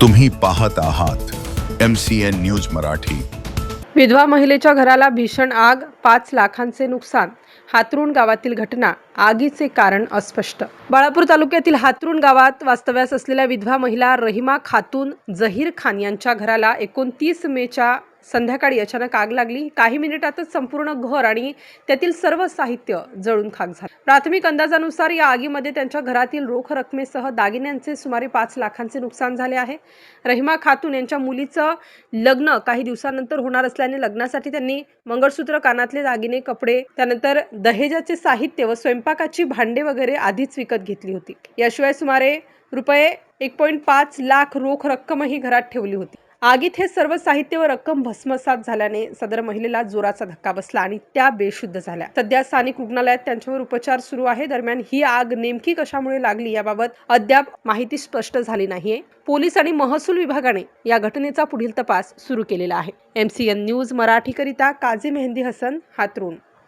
तुम्ही पाहत आहात M C N news Marathi. विधवा महिलेच्या घराला भीषण आग पाच लाखांचे नुकसान. हातरुण गावातील घटना आगीचे कारण अस्पष्ट. बाळापूर तालुक्यातील हातरुण गावात वास्तव्यास असलेल्या विधवा महिला रहिमा खातून जहीर खान यांच्या घराला एकोणतीस मेच्या संध्याकाळी अचानक आग लागली. काही मिनिटातच संपूर्ण घर आणि त्यातील सर्व साहित्य जळून खाक झाले. प्राथमिक अंदाजानुसार या आगीमध्ये त्यांच्या घरातील रोख रकमेसह दागिन्यांचे सुमारे पाच लाखांचे नुकसान झाले आहे. रहिमा खातून यांच्या मुलीचं लग्न काही दिवसानंतर होणार असल्याने लग्नासाठी त्यांनी मंगळसूत्र कानातले दागिने कपडे त्यानंतर दहेजाचे साहित्य व स्वयंपाकाची भांडे वगैरे आधीच विकत घेतली होती. याशिवाय सुमारे रुपये एक पॉईंट पाच लाख रोख रक्कमही घरात ठेवली होती. आगीत हे सर्व साहित्य व रक्कम भस्मसात झाल्याने सदर महिलेला जोराचा धक्का बसला आणि त्या बेशुद्ध झाल्या. सध्या स्थानिक रुग्णालयात त्यांच्यावर उपचार सुरू आहे. दरम्यान ही आग नेमकी कशामुळे लागली याबाबत अद्याप माहिती स्पष्ट झाली नाहीये. पोलीस आणि महसूल विभागाने या घटनेचा पुढील तपास सुरू केलेला आहे. एमसीएन न्यूज मराठीकरिता काझी मेहंदी हसन हातरून.